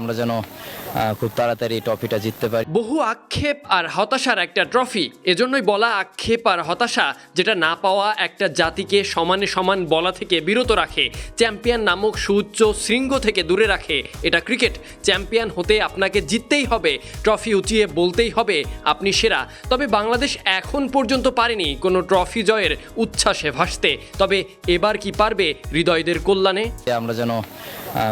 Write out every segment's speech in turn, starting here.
আমরা যেন খুব তাড়াতাড়ি ট্রফিটা জিততে পারি। বহু আক্ষেপ আর হতাশার একটা ট্রফি। এজন্যই বলা আক্ষেপ আর হতাশা যেটা না পাওয়া একটা জাতিকে সমানে সমান বলা থেকে বিরত রাখে চ্যাম্পিয়ন নামক সুউচ্চ শৃঙ্গ থেকে দূরে রাখে। এটা ক্রিকেট। চ্যাম্পিয়ন হতে আপনাকে জিততেই হবে ট্রফি উঁচিয়ে বলতেই হবে আপনি সেরা। তবে বাংলাদেশ এখন পর্যন্ত পারেনি কোনো ট্রফি জয়ের উচ্ছ্বাসে ভাসতে। তবে এবার কি পারবে হৃদয়দের কল্যাণে? আমরা যেন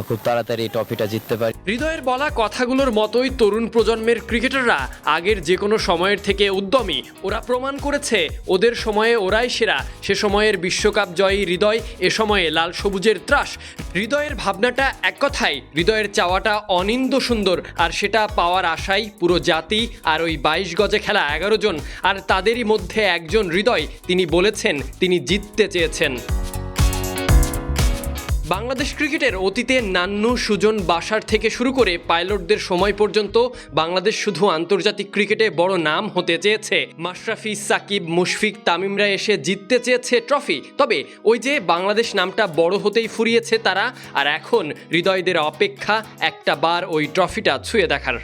খুব তাড়াতাড়ি ট্রফিটা জিততে পারি। হৃদয়ের বলা কথাগুলোর মতোই তরুণ প্রজন্মের ক্রিকেটাররা আগের যে কোনো সময়ের থেকে উদ্যমী। ওরা প্রমাণ করেছে, ওদের সময়ে ওরাই সেরা। সে সময়ের বিশ্বকাপ জয়ী হৃদয়, এ সময়ে লাল সবুজের ত্রাস। হৃদয়ের ভাবনাটা এক কথায়, হৃদয়ের চাওয়াটা অনিন্দ সুন্দর। আর সেটা পাওয়ার আশাই পুরো জাতি আর ওই বাইশ গজে খেলা এগারো জন। আর তাদেরই মধ্যে একজন হৃদয়, তিনি বলেছেন, তিনি জিততে চেয়েছেন। বাংলাদেশ ক্রিকেটের অতীতে নান্নু, সুজন, বাসার থেকে শুরু করে পাইলটদের সময় পর্যন্ত বাংলাদেশ শুধু আন্তর্জাতিক ক্রিকেটে বড় নাম হতে চেয়েছে। মাশরাফি, সাকিব, মুশফিক, তামিমরা এসে জিততে চেয়েছে ট্রফি। তবে ওই যে বাংলাদেশ নামটা বড় হতেই ফুরিয়েছে তারা, আর এখন হৃদয়দের অপেক্ষা একটা বার ওই ট্রফিটা ছুঁয়ে দেখার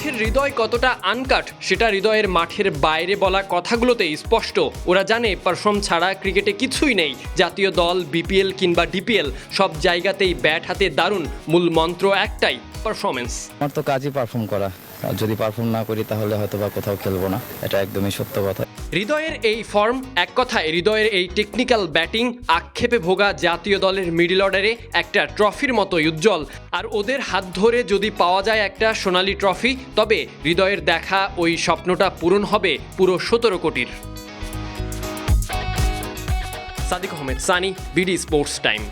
মাঠের হৃদয় কতটা আনকাট, সেটা হৃদয়ের মাঠের বাইরে বলা কথাগুলোতেই স্পষ্ট। ওরা জানে পারফর্ম ছাড়া ক্রিকেটে কিছুই নেই। জাতীয় দল, বিপিএল কিংবা ডিপিএল, সব জায়গাতেই ব্যাট হাতে দারুণ। মূল মন্ত্র একটাই পারফরমেন্স আমার তো কাজই পারফর্ম করা। যদি পারফর্ম না করি তাহলে হয়তো বা কোথাও খেলব না। এটা একদমই সত্য কথা। হৃদয়ের এই ফর্ম এক কথায় হৃদয়ের এই টেকনিক্যাল ব্যাটিং আক্ষেপে ভোগা জাতীয় দলের মিডল অর্ডারে একটা ট্রফির মতোই উজ্জ্বল। আর ওদের হাত ধরে যদি পাওয়া যায় একটা সোনালী ট্রফি তবে হৃদয়ের দেখা ওই স্বপ্নটা পূরণ হবে পুরো সতেরো কোটির। Sadiq Ahmed, Sunny, BD sports time.